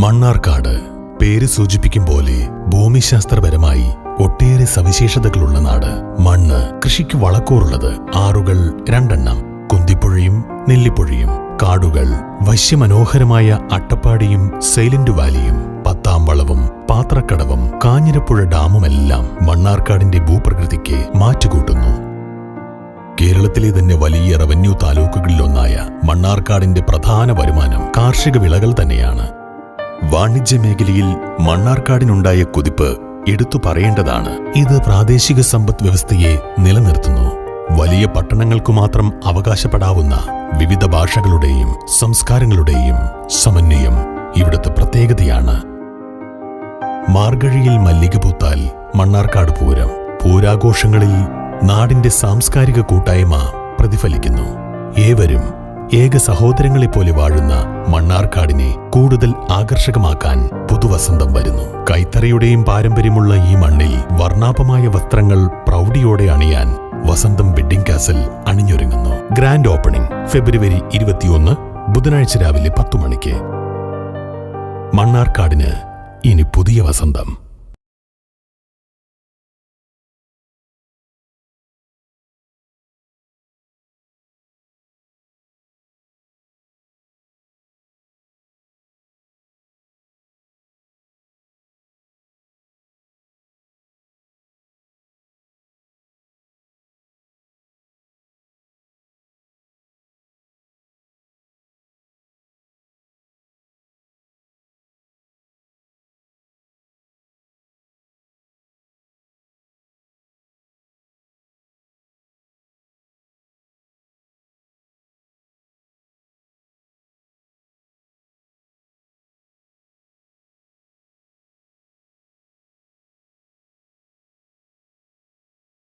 മണ്ണാർക്കാട് പേര് സൂചിപ്പിക്കും പോലെ ഭൂമിശാസ്ത്രപരമായി ഒട്ടേറെ സവിശേഷതകളുള്ള നാട്. മണ്ണ് കൃഷിക്ക് വളക്കൂറുള്ളത് ആറുകൾ രണ്ടെണ്ണം. കുന്തിപ്പുഴയും നെല്ലിപ്പുഴയും. കാടുകൾ വശ്യമനോഹരമായ അട്ടപ്പാടിയും സൈലന്റ് വാലിയും. പത്താം വളവും പാത്രക്കടവും കാഞ്ഞിരപ്പുഴ ഡാമുമെല്ലാം മണ്ണാർക്കാടിന്റെ ഭൂപ്രകൃതിക്ക് മാറ്റുകൂട്ടുന്നു. കേരളത്തിലെ തന്നെ വലിയ റവന്യൂ താലൂക്കുകളിലൊന്നായ മണ്ണാർക്കാടിന്റെ പ്രധാന വരുമാനം കാർഷിക വിളകൾ തന്നെയാണ്. വാണിജ്യ മേഖലയിൽ മണ്ണാർക്കാടിനുണ്ടായ കുതിപ്പ് എടുത്തു പറയേണ്ടതാണ്. ഇത് പ്രാദേശിക സമ്പദ് വ്യവസ്ഥയെ നിലനിർത്തുന്നു. വലിയ പട്ടണങ്ങൾക്കു മാത്രം അവകാശപ്പെടാവുന്ന വിവിധ ഭാഷകളുടെയും സംസ്കാരങ്ങളുടെയും സമന്വയം ഇവിടുത്തെ പ്രത്യേകതയാണ്. മാർഗഴിയിൽ മല്ലിക പൂത്താൽ മണ്ണാർക്കാട് പൂരം പൂരാഘോഷങ്ങളിൽ നാടിന്റെ സാംസ്കാരിക കൂട്ടായ്മ പ്രതിഫലിക്കുന്നു. ഏവരും ഏക സഹോദരങ്ങളെപ്പോലെ വാഴുന്ന മണ്ണാർക്കാടിനെ കൂടുതൽ ആകർഷകമാക്കാൻ പുതുവസന്തം വരുന്നു. കൈത്തറയുടെയും പാരമ്പര്യമുള്ള ഈ മണ്ണിൽ വർണാഭമായ വസ്ത്രങ്ങൾ പ്രൗഢിയോടെ അണിയാൻ വസന്തം വെഡ്ഡിംഗ് കാസൽ അണിഞ്ഞൊരുങ്ങുന്നു. ഗ്രാൻഡ് ഓപ്പണിംഗ് ഫെബ്രുവരി ഇരുപത്തിയൊന്ന് ബുധനാഴ്ച രാവിലെ പത്തു മണിക്ക്. മണ്ണാർക്കാടിന് ഇനി പുതിയ വസന്തം.